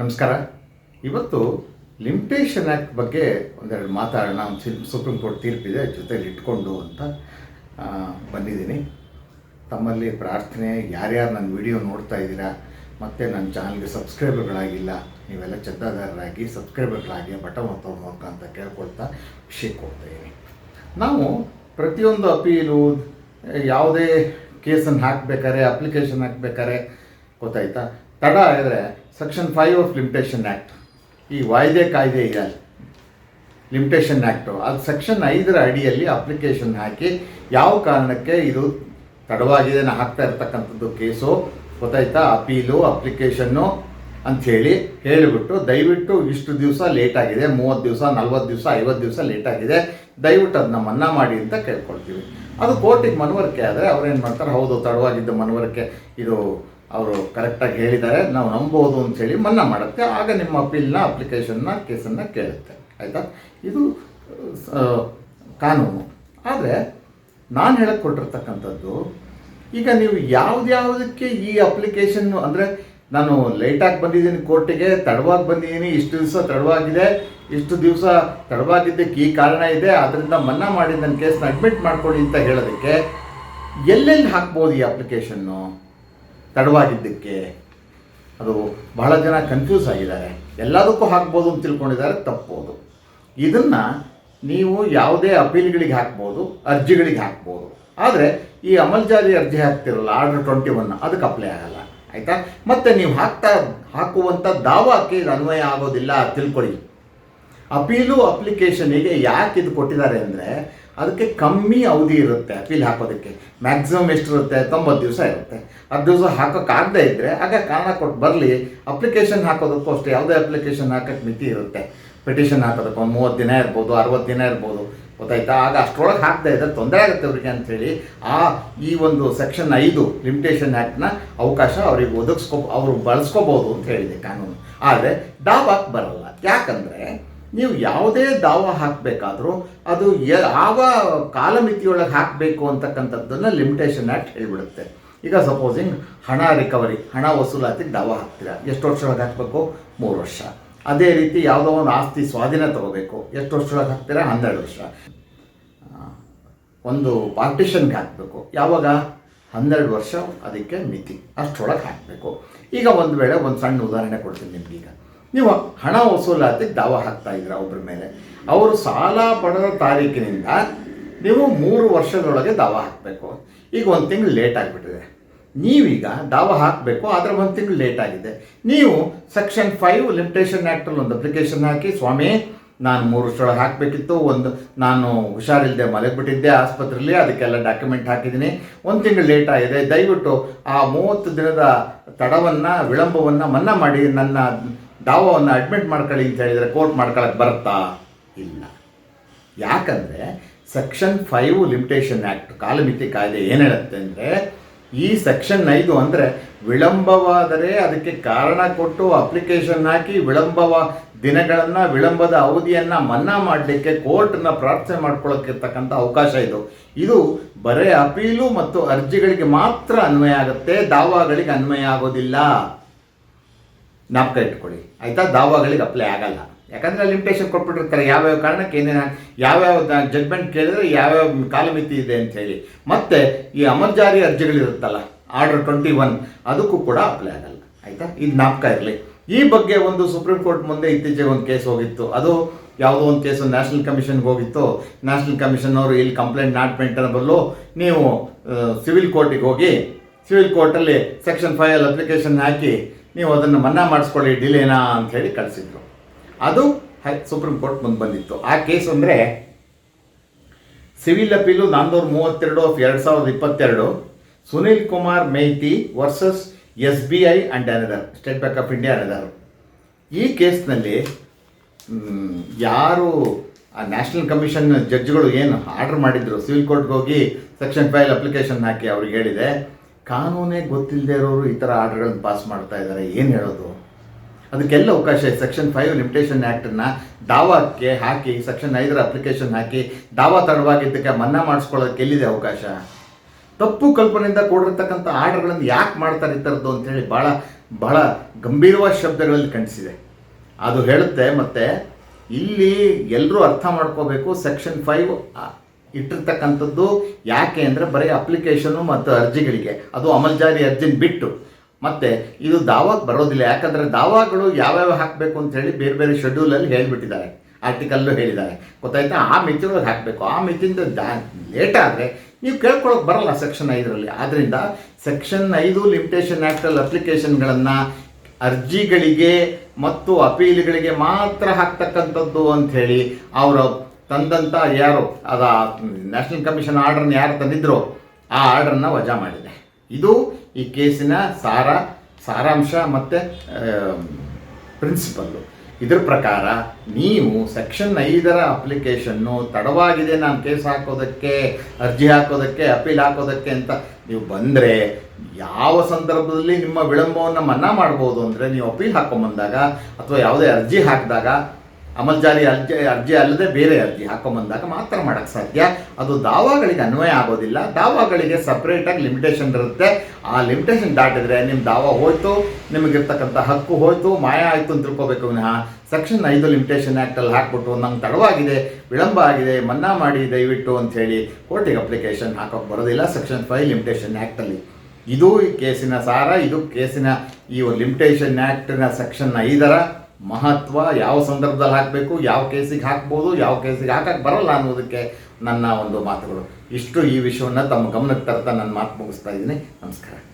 ನಮಸ್ಕಾರ. ಇವತ್ತು limitation act ಬಗ್ಗೆ ಒಂದೆರಡು ಮಾತಾಡೋಣ. ಒಂದು ಸುಪ್ರೀಂ ಕೋರ್ಟ್ ತೀರ್ಪಿದೆ ಜೊತೆಲಿ ಇಟ್ಕೊಂಡು ಅಂತ ಬಂದಿದ್ದೀನಿ. ತಮ್ಮಲ್ಲಿ ಪ್ರಾರ್ಥನೆ, ಯಾರ್ಯಾರು ನನ್ನ ವಿಡಿಯೋ ನೋಡ್ತಾ ಇದ್ದೀರಾ, ಮತ್ತು ನನ್ನ ಚಾನಲ್ಗೆ ಸಬ್ಸ್ಕ್ರೈಬರ್ಗಳಾಗಿಲ್ಲ, ನೀವೆಲ್ಲ ಚಂದಾದಾರರಾಗಿ ಸಬ್ಸ್ಕ್ರೈಬರ್ಗಳಾಗಿ ಬಟನ್ ಒತ್ತೋ ಮೂಲಕ ಅಂತ ಕೇಳ್ಕೊಳ್ತಾ ವಿಷಯ ಕೊಡ್ತಾಯಿದ್ದೀನಿ ನಾವು ಪ್ರತಿಯೊಂದು ಅಪೀಲು, ಯಾವುದೇ ಕೇಸನ್ನು ಹಾಕ್ಬೇಕಾರೆ, ಅಪ್ಲಿಕೇಶನ್ ಹಾಕಬೇಕಾರೆ, ಗೊತ್ತಾಯ್ತಾ? ತಡ ಆಗಿದ್ರೆ section five of limitation act ಈ ವಾಯ್ದೆ ಕಾಯ್ದೆ ಇದೆ ಲಿಮಿಟೇಷನ್ ಆ್ಯಕ್ಟು ಅದು ಸೆಕ್ಷನ್ ಐದರ ಅಡಿಯಲ್ಲಿ ಅಪ್ಲಿಕೇಶನ್ ಹಾಕಿ ಯಾವ ಕಾರಣಕ್ಕೆ ಇದು ತಡವಾಗಿದೆ ನಾ ಹಾಕ್ತಾ ಇರ್ತಕ್ಕಂಥದ್ದು ಕೇಸು, ಗೊತ್ತಾಯ್ತಾ? ಅಪೀಲು ಅಪ್ಲಿಕೇಶನ್ನು ಅಂಥೇಳಿ ಹೇಳಿಬಿಟ್ಟು ದಯವಿಟ್ಟು ಇಷ್ಟು ದಿವಸ ಲೇಟ್ ಆಗಿದೆ. ಮೂವತ್ತು ದಿವಸ, ನಲ್ವತ್ತು ದಿವಸ, ಐವತ್ತು ದಿವಸ ಲೇಟ್ ಆಗಿದೆ. ದಯವಿಟ್ಟು ಅದನ್ನ ಮನ್ನಾ ಮಾಡಿ ಅಂತ ಕೇಳ್ಕೊಳ್ತೀವಿ. ಅದು ಕೋರ್ಟಿಗೆ ಮನವರಿಕೆ ಆದರೆ ಅವ್ರೇನು ಮಾಡ್ತಾರೆ? ಹೌದು, ತಡವಾಗಿದ್ದ ಮನವರಿಕೆ. ಇದು ಅವರು ಕರೆಕ್ಟಾಗಿ ಹೇಳಿದ್ದಾರೆ, ನಾವು ನಂಬೋದು ಅಂತೇಳಿ ಮನ್ನಾ ಮಾಡುತ್ತೆ. ಆಗ ನಿಮ್ಮ ಅಪೀಲ್ನ ಅಪ್ಲಿಕೇಶನ್ನ ಕೇಸನ್ನು ಕೇಳುತ್ತೆ. ಆಯಿತಾ? ಇದು ಕಾನೂನು. ಆದರೆ, ನಾನು ಹೇಳಕ್ಕೆ ಕೊಟ್ಟಿರ್ತಕ್ಕಂಥದ್ದು, ಈಗ ನೀವು ಯಾವ್ದ್ಯಾವುದಕ್ಕೆ ಈ ಅಪ್ಲಿಕೇಶನ್ ಅಂದರೆ ನಾನು ಲೇಟಾಗಿ ಬಂದಿದ್ದೀನಿ ಕೋರ್ಟಿಗೆ ತಡವಾಗಿ ಬಂದಿದ್ದೀನಿ, ಇಷ್ಟು ದಿವಸ ತಡವಾಗಿದೆ, ಇಷ್ಟು ದಿವಸ ತಡವಾಗಿದ್ದಕ್ಕೆ ಈ ಕಾರಣ ಇದೆ ಅದರಿಂದ ಮನ್ನಾ ಮಾಡಿ ನನ್ನ ಕೇಸ್ನ ಅಡ್ಮಿಟ್ ಮಾಡ್ಕೊಳ್ಳಿ ಅಂತ ಹೇಳೋದಕ್ಕೆ, ಎಲ್ಲೆಲ್ಲಿ ಹಾಕ್ಬೋದು ಈ ಅಪ್ಲಿಕೇಶನ್ನು ತಡವಾಗಿದ್ದಕ್ಕೆ ಅದು ಬಹಳ ಜನ ಕನ್ಫ್ಯೂಸ್ ಆಗಿದ್ದಾರೆ. ಎಲ್ಲದಕ್ಕೂ ಹಾಕ್ಬೋದು ಅಂತ ತಿಳ್ಕೊಂಡಿದ್ದಾರೆ ತಪ್ಪೋದು ಇದನ್ನು ನೀವು ಯಾವುದೇ ಅಪೀಲ್ಗಳಿಗೆ ಹಾಕ್ಬೋದು, ಅರ್ಜಿಗಳಿಗೆ ಹಾಕ್ಬೋದು. ಆದರೆ ಈ ಅಮಲ್ ಜಾರಿ ಅರ್ಜಿ ಹಾಕ್ತಿರಲ್ಲ ಆರ್ಡರ್ ಟ್ವೆಂಟಿ ಒನ್ ಅದಕ್ಕೆ ಅಪ್ಲೈ ಆಗಲ್ಲ. ಆಯಿತಾ? ಮತ್ತು ನೀವು ಹಾಕ್ತಾ ಹಾಕುವಂಥ ದಾವಾಕ್ಕೆ ಇದು ಅನ್ವಯ ಆಗೋದಿಲ್ಲ, ತಿಳ್ಕೊಳ್ಳಿ. ಅಪೀಲು ಅಪ್ಲಿಕೇಶನಿಗೆ ಯಾಕೆ ಇದು ಕೊಟ್ಟಿದ್ದಾರೆ ಅಂದರೆ ಅದಕ್ಕೆ ಕಮ್ಮಿ ಅವಧಿ ಇರುತ್ತೆ ಅಪೀಲ್ ಹಾಕೋದಕ್ಕೆ. ಮ್ಯಾಕ್ಸಿಮಮ್ ಎಷ್ಟಿರುತ್ತೆ ತೊಂಬತ್ತು ದಿವಸ ಇರುತ್ತೆ. ಹತ್ತು ದಿವಸ ಹಾಕೋಕ್ಕಾಗದೇ ಇದ್ದರೆ ಆಗ ಕಾರಣ ಕೊಟ್ಟು ಬರಲಿ. ಅಪ್ಲಿಕೇಶನ್ ಹಾಕೋದಕ್ಕೂ ಅಷ್ಟೇ ಯಾವುದೇ ಅಪ್ಲಿಕೇಶನ್ ಹಾಕೋಕ್ಕೆ ಮಿತಿ ಇರುತ್ತೆ. ಪಿಟಿಷನ್ ಹಾಕೋದಕ್ಕೆ ಒಂದು ಮೂವತ್ತು ದಿನ ಇರ್ಬೋದು, ಅರವತ್ತು ದಿನ ಇರ್ಬೋದು, ಗೊತ್ತಾಯ್ತಾ? ಆಗ ಅಷ್ಟರೊಳಗೆ ಹಾಕದೇ ಇದ್ದರೆ ತೊಂದರೆ ಆಗುತ್ತೆ ಅವರಿಗೆ ಅಂಥೇಳಿ ಆ ಈ ಒಂದು ಸೆಕ್ಷನ್ ಐದು ಲಿಮಿಟೇಷನ್ ಆ್ಯಕ್ಟ್ನ ಅವಕಾಶ ಅವರಿಗೆ ಒದಗಿಸ್ಕೊ ಅವರು ಬಳಸ್ಕೋಬೋದು ಅಂತ ಹೇಳಿದೆ ಕಾನೂನು. ಆದರೆ ದಾವಾಕ್ ಬರಲ್ಲ. ಯಾಕಂದರೆ ನೀವು ಯಾವುದೇ ದಾವ ಹಾಕಬೇಕಾದ್ರೂ ಅದು ಯಾವ ಕಾಲಮಿತಿಯೊಳಗೆ ಹಾಕಬೇಕು ಅಂತಕ್ಕಂಥದ್ದನ್ನು ಲಿಮಿಟೇಷನ್ ಆ್ಯಕ್ಟ್ ಹೇಳಿಬಿಡುತ್ತೆ. ಈಗ ಸಪೋಸಿಂಗ್ ಹಣ ರಿಕವರಿ ಹಣ ವಸೂಲಾತಿಗೆ ದಾವ ಹಾಕ್ತೀರಾ? ಎಷ್ಟು ವರ್ಷದೊಳಗೆ ಹಾಕಬೇಕು? ಮೂರು ವರ್ಷ. ಅದೇ ರೀತಿ ಯಾವುದೋ ಒಂದು ಆಸ್ತಿ ಸ್ವಾಧೀನ ತಗೋಬೇಕು. ಎಷ್ಟು ವರ್ಷದೊಳಗೆ ಹಾಕ್ತೀರ? ಹನ್ನೆರಡು ವರ್ಷ. ಒಂದು ಪಾರ್ಟಿಷನ್ಗೆ ಹಾಕಬೇಕು. ಯಾವಾಗ? ಹನ್ನೆರಡು ವರ್ಷ, ಅದಕ್ಕೆ ಮಿತಿ. ಅಷ್ಟರೊಳಗೆ ಹಾಕಬೇಕು. ಈಗ ಒಂದು ವೇಳೆ ಒಂದು ಸಣ್ಣ ಉದಾಹರಣೆ ಕೊಡ್ತೀನಿ ನಿಮ್ಗೀಗ. ನೀವು ಹಣ ವಸೂಲಾತಿ ದಾವ ಹಾಕ್ತಾ ಇದ್ರ ಒಬ್ಬರ ಮೇಲೆ. ಅವರು ಸಾಲ ಪಡೆದ ತಾರೀಕಿನಿಂದ ನೀವು ಮೂರು ವರ್ಷದೊಳಗೆ ದಾವ ಹಾಕಬೇಕು. ಈಗ ಒಂದು ತಿಂಗಳು ಲೇಟ್ ಆಗಿಬಿಟ್ಟಿದೆ. ನೀವೀಗ ದಾವ ಹಾಕಬೇಕು, ಆದರೆ ಒಂದು ತಿಂಗಳು ಲೇಟ್ ಆಗಿದೆ. ನೀವು ಸೆಕ್ಷನ್ ಫೈವ್ ಲಿಮಿಟೇಷನ್ ಆ್ಯಕ್ಟಲ್ಲಿ ಒಂದು ಅಪ್ಲಿಕೇಶನ್ ಹಾಕಿ, ಸ್ವಾಮಿ, ನಾನು ಮೂರು ವರ್ಷದೊಳಗೆ ಹಾಕಬೇಕಿತ್ತು, ಒಂದು ನಾನು ಹುಷಾರಿಲ್ಲದೆ ಮಲಗಿಬಿಟ್ಟಿದ್ದೆ, ಆಸ್ಪತ್ರೆಯಲ್ಲಿ, ಅದಕ್ಕೆಲ್ಲ ಡಾಕ್ಯುಮೆಂಟ್ ಹಾಕಿದ್ದೀನಿ, ಒಂದು ತಿಂಗಳು ಲೇಟ್ ಆಗಿದೆ, ದಯವಿಟ್ಟು ಆ ಮೂವತ್ತು ದಿನದ ತಡವನ್ನು, ವಿಳಂಬವನ್ನು ಮನ್ನಾ ಮಾಡಿ, ನನ್ನ ದಾವವನ್ನು ಅಡ್ಮಿಟ್ ಮಾಡ್ಕೊಳ್ಳಿ ಅಂತ ಹೇಳಿದರೆ ಕೋರ್ಟ್ ಮಾಡ್ಕೊಳಕ್ಕೆ ಬರುತ್ತಾ? ಇಲ್ಲ. ಯಾಕಂದರೆ ಸೆಕ್ಷನ್ ಫೈವ್ ಲಿಮಿಟೇಷನ್ ಆ್ಯಕ್ಟ್ ಕಾಲಮಿತಿ ಕಾಯ್ದೆ ಏನು ಹೇಳುತ್ತೆ ಅಂದರೆ, ಈ ಸೆಕ್ಷನ್ ಐದು ಅಂದರೆ ವಿಳಂಬವಾದರೆ ಅದಕ್ಕೆ ಕಾರಣ ಕೊಟ್ಟು ಅಪ್ಲಿಕೇಶನ್ ಹಾಕಿ ವಿಳಂಬವ ದಿನಗಳನ್ನು, ವಿಳಂಬದ ಅವಧಿಯನ್ನು ಮನ್ನಾ ಮಾಡಲಿಕ್ಕೆ ಕೋರ್ಟನ್ನು ಪ್ರಾರ್ಥನೆ ಮಾಡ್ಕೊಳ್ಳೋಕ್ಕಿರ್ತಕ್ಕಂಥ ಅವಕಾಶ ಇದು. ಇದು ಬರೇ ಅಪೀಲು ಮತ್ತು ಅರ್ಜಿಗಳಿಗೆ ಮಾತ್ರ ಅನ್ವಯ ಆಗುತ್ತೆ, ದಾವಾಗಳಿಗೆ ಅನ್ವಯ ಆಗೋದಿಲ್ಲ. ಜ್ಞಾಪಕ ಇಟ್ಕೊಳ್ಳಿ. ಆಯಿತಾ? ದಾವಾಗಳಿಗೆ ಅಪ್ಲೈ ಆಗಲ್ಲ. ಯಾಕಂದರೆ ಲಿಮಿಟೇಷನ್ ಕೊಟ್ಬಿಟ್ಟಿರ್ತಾರೆ. ಯಾವ್ಯಾವ ಕಾರಣಕ್ಕೆ ಏನೇನು ಯಾವ್ಯಾವ ಜಡ್ಮೆಂಟ್ ಕೇಳಿದ್ರೆ ಯಾವ್ಯಾವ ಕಾಲಮಿತಿ ಇದೆ ಅಂತ ಹೇಳಿ. ಮತ್ತು ಈ ಅಮರ್ಜಾರಿ ಅರ್ಜಿಗಳಿರುತ್ತಲ್ಲ ಆರ್ಡರ್ ಟ್ವೆಂಟಿ ಒನ್ ಅದಕ್ಕೂ ಕೂಡ ಅಪ್ಲೈ ಆಗಲ್ಲ. ಆಯಿತಾ? ಇದು ಜ್ಞಾಪಕ ಇರಲಿ. ಈ ಬಗ್ಗೆ ಒಂದು ಸುಪ್ರೀಂ ಕೋರ್ಟ್ ಮುಂದೆ ಇತ್ತೀಚೆಗೆ ಒಂದು ಕೇಸ್ ಹೋಗಿತ್ತು. ಅದು ಯಾವುದೋ ಒಂದು ಕೇಸು ನ್ಯಾಷನಲ್ ಕಮಿಷನ್ಗೆ ಹೋಗಿತ್ತು. ನ್ಯಾಷನಲ್ ಕಮಿಷನ್ ಅವರು ಇಲ್ಲಿ ಕಂಪ್ಲೇಂಟ್ ನಾಟ್ ಬದಲು ನೀವು ಸಿವಿಲ್ ಕೋರ್ಟಿಗೆ ಹೋಗಿ ಸಿವಿಲ್ ಕೋರ್ಟಲ್ಲಿ ಸೆಕ್ಷನ್ ಫೈವ್ ಅಪ್ಲಿಕೇಶನ್ ಹಾಕಿ ನೀವು ಅದನ್ನು ಮನ್ನಾ ಮಾಡಿಸ್ಕೊಳ್ಳಿ ಡಿಲೇನಾ ಅಂತ ಹೇಳಿ ಕಳಿಸಿದ್ರು. ಅದು ಸುಪ್ರೀಂ ಕೋರ್ಟ್ ಮುಂದೆ ಬಂದಿತ್ತು. ಆ ಕೇಸ್ ಅಂದರೆ ಸಿವಿಲ್ ಅಪೀಲು ನಾನ್ನೂರ ಮೂವತ್ತೆರಡು ಆಫ್ ಎರಡು ಸಾವಿರದ ಇಪ್ಪತ್ತೆರಡು, Sunil Kumar Maity versus S B I and another State Bank of India another ಈ ಕೇಸ್ನಲ್ಲಿ ಯಾರು, ಆ ನ್ಯಾಷನಲ್ ಕಮಿಷನ್ ಜಡ್ಜ್ಗಳು ಏನು ಆರ್ಡರ್ ಮಾಡಿದ್ರು, ಸಿವಿಲ್ ಕೋರ್ಟ್ಗೆ ಹೋಗಿ ಸೆಕ್ಷನ್ ಫೈಲ್ ಅಪ್ಲಿಕೇಶನ್ ಹಾಕಿ ಅವ್ರಿಗೆ ಹೇಳಿದೆ. ಕಾನೂನೇ ಗೊತ್ತಿಲ್ಲದೆ ಇರೋರು ಈ ಥರ ಆರ್ಡರ್ಗಳನ್ನು ಪಾಸ್ ಮಾಡ್ತಾ ಇದ್ದಾರೆ ಏನು ಹೇಳೋದು? ಅದಕ್ಕೆಲ್ಲ ಅವಕಾಶ ಇದೆ. ಸೆಕ್ಷನ್ ಫೈವ್ ಲಿಮಿಟೇಷನ್ ಆ್ಯಕ್ಟನ್ನು ದಾವಾಕ್ಕೆ ಹಾಕಿ, ಸೆಕ್ಷನ್ ಐದರ ಅಪ್ಲಿಕೇಶನ್ ಹಾಕಿ, ದಾವಾ ತಡವಾಗಿದ್ದಕ್ಕೆ ಮನ್ನಾ ಮಾಡಿಸ್ಕೊಳ್ಳೋದಕ್ಕೆ ಎಲ್ಲಿದೆ ಅವಕಾಶ? ತಪ್ಪು ಕಲ್ಪನೆಯಿಂದ ಕೂಡಿರ್ತಕ್ಕಂಥ ಆರ್ಡರ್ಗಳನ್ನು ಯಾಕೆ ಮಾಡ್ತಾರೆ ಈ ಥರದ್ದು ಅಂತೇಳಿ ಭಾಳ ಬಹಳ ಗಂಭೀರವಾದ ಶಬ್ದಗಳಲ್ಲಿ ಕಂಡಿಸಿದೆ ಅದು ಹೇಳುತ್ತೆ, ಮತ್ತು ಇಲ್ಲಿ ಎಲ್ಲರೂ ಅರ್ಥ ಮಾಡ್ಕೋಬೇಕು, ಸೆಕ್ಷನ್ ಫೈವ್ ಇಟ್ಟಿರ್ತಕ್ಕಂಥದ್ದು ಯಾಕೆ ಅಂದರೆ ಬರೀ ಅಪ್ಲಿಕೇಶನು ಮತ್ತು ಅರ್ಜಿಗಳಿಗೆ. ಅದು ಅಮಲ್ಜಾರಿ ಅರ್ಜಿನ ಬಿಟ್ಟು. ಮತ್ತು ಇದು ದಾವಾಗ ಬರೋದಿಲ್ಲ. ಯಾಕಂದರೆ ದಾವಾಗಳು ಯಾವ್ಯಾವ ಹಾಕಬೇಕು ಅಂತ ಹೇಳಿ ಬೇರೆ ಬೇರೆ ಶೆಡ್ಯೂಲಲ್ಲಿ ಹೇಳಿಬಿಟ್ಟಿದ್ದಾರೆ. ಆರ್ಟಿಕಲ್ಲು ಹೇಳಿದ್ದಾರೆ. ಗೊತ್ತಾಯ್ತಾ? ಆ ಮಿತಿಯೊಳಗೆ ಹಾಕಬೇಕು. ಆ ಮಿತಿಯಿಂದ ದಾ ಲೇಟ್ ಆದರೆ ನೀವು ಕೇಳ್ಕೊಳ್ಳೋಕೆ ಬರಲ್ಲ ಸೆಕ್ಷನ್ ಐದರಲ್ಲಿ. ಆದ್ದರಿಂದ ಸೆಕ್ಷನ್ ಐದು ಲಿಮಿಟೇಷನ್ ಆ್ಯಕ್ಟಲ್ಲಿ ಅಪ್ಲಿಕೇಶನ್ಗಳನ್ನು ಅರ್ಜಿಗಳಿಗೆ ಮತ್ತು ಅಪೀಲ್ಗಳಿಗೆ ಮಾತ್ರ ಹಾಕ್ತಕ್ಕಂಥದ್ದು ಅಂಥೇಳಿ ಅವರು ತಂದಂಥ ಯಾರು? ಅದ ನ್ಯಾಷನಲ್ ಕಮಿಷನ್ ಆರ್ಡರ್ನ ಯಾರು ತಂದಿದ್ರು? ಆ ಆರ್ಡರ್ನ ವಜಾ ಮಾಡಿದೆ. ಇದು ಈ ಕೇಸಿನ ಸಾರ, ಸಾರಾಂಶ ಮತ್ತು ಪ್ರಿನ್ಸಿಪಲ್ಲು ಇದ್ರ ಪ್ರಕಾರ ನೀವು ಸೆಕ್ಷನ್ ಐದರ ಅಪ್ಲಿಕೇಶನ್ನು ತಡವಾಗಿದೆ ನಾನು ಕೇಸ್ ಹಾಕೋದಕ್ಕೆ, ಅರ್ಜಿ ಹಾಕೋದಕ್ಕೆ ಅಪೀಲ್ ಹಾಕೋದಕ್ಕೆ ಅಂತ ನೀವು ಬಂದರೆ ಯಾವ ಸಂದರ್ಭದಲ್ಲಿ ನಿಮ್ಮ ವಿಳಂಬವನ್ನು ಮನ್ನಾ ಮಾಡ್ಬೋದು ಅಂದರೆ ನೀವು ಅಪೀಲ್ ಹಾಕೊಂಬಂದಾಗ ಅಥವಾ ಯಾವುದೇ ಅರ್ಜಿ ಹಾಕಿದಾಗ ಅಮಲ್ಜಾರಿ ಅರ್ಜಿ ಅರ್ಜಿ ಅಲ್ಲದೆ ಬೇರೆ ಅರ್ಜಿ ಹಾಕೊಂಬಂದಾಗ ಮಾತ್ರ ಮಾಡೋಕ್ಕೆ ಸಾಧ್ಯ. ಅದು ದಾವಾಗಳಿಗೆ ಅನ್ವಯ ಆಗೋದಿಲ್ಲ. ದಾವಾಗಳಿಗೆ ಸಪ್ರೇಟಾಗಿ ಲಿಮಿಟೇಷನ್ ಇರುತ್ತೆ. ಆ ಲಿಮಿಟೇಷನ್ ದಾಟಿದ್ರೆ ನಿಮ್ಮ ದಾವಾ ಹೋಯ್ತು, ನಿಮಗಿರ್ತಕ್ಕಂಥ ಹಕ್ಕು ಹೋಯ್ತು, ಮಾಯ ಆಯಿತು ಅಂತ ತಿಳ್ಕೊಬೇಕು ವಿನಃ ಸೆಕ್ಷನ್ ಐದು ಲಿಮಿಟೇಷನ್ ಆ್ಯಕ್ಟಲ್ಲಿ ಹಾಕ್ಬಿಟ್ಟು ನಂಗೆ ತಡವಾಗಿದೆ, ವಿಳಂಬ ಆಗಿದೆ, ಮನ್ನಾ ಮಾಡಿ ದಯವಿಟ್ಟು ಅಂಥೇಳಿ ಕೋರ್ಟಿಗೆ ಅಪ್ಲಿಕೇಶನ್ ಹಾಕೋಕ್ಕೆ ಬರೋದಿಲ್ಲ ಸೆಕ್ಷನ್ ಫೈವ್ ಲಿಮಿಟೇಷನ್ ಆ್ಯಕ್ಟಲ್ಲಿ ಇದು ಈ ಕೇಸಿನ ಸಾರ, ಇದು ಕೇಸಿನ ಈ ಲಿಮಿಟೇಷನ್ ಆ್ಯಕ್ಟಿನ ಸೆಕ್ಷನ್ ಐದರ ಮಹತ್ವ ಯಾವ ಸಂದರ್ಭದಲ್ಲಿ ಹಾಕಬೇಕು, ಯಾವ ಕೇಸಿಗೆ ಹಾಕ್ಬೋದು, ಯಾವ ಕೇಸಿಗೆ ಹಾಕಕ್ಕೆ ಬರಲ್ಲ ಅನ್ನೋದಕ್ಕೆ ನನ್ನ ಒಂದು ಮಾತುಗಳು. ಇಷ್ಟು ಈ ವಿಷಯವನ್ನು ತಮ್ಮ ಗಮನಕ್ಕೆ ತರ್ತಾ ನನ್ನ ಮಾತು ಮುಗಿಸ್ತಾ ಇದ್ದೀನಿ. ನಮಸ್ಕಾರ.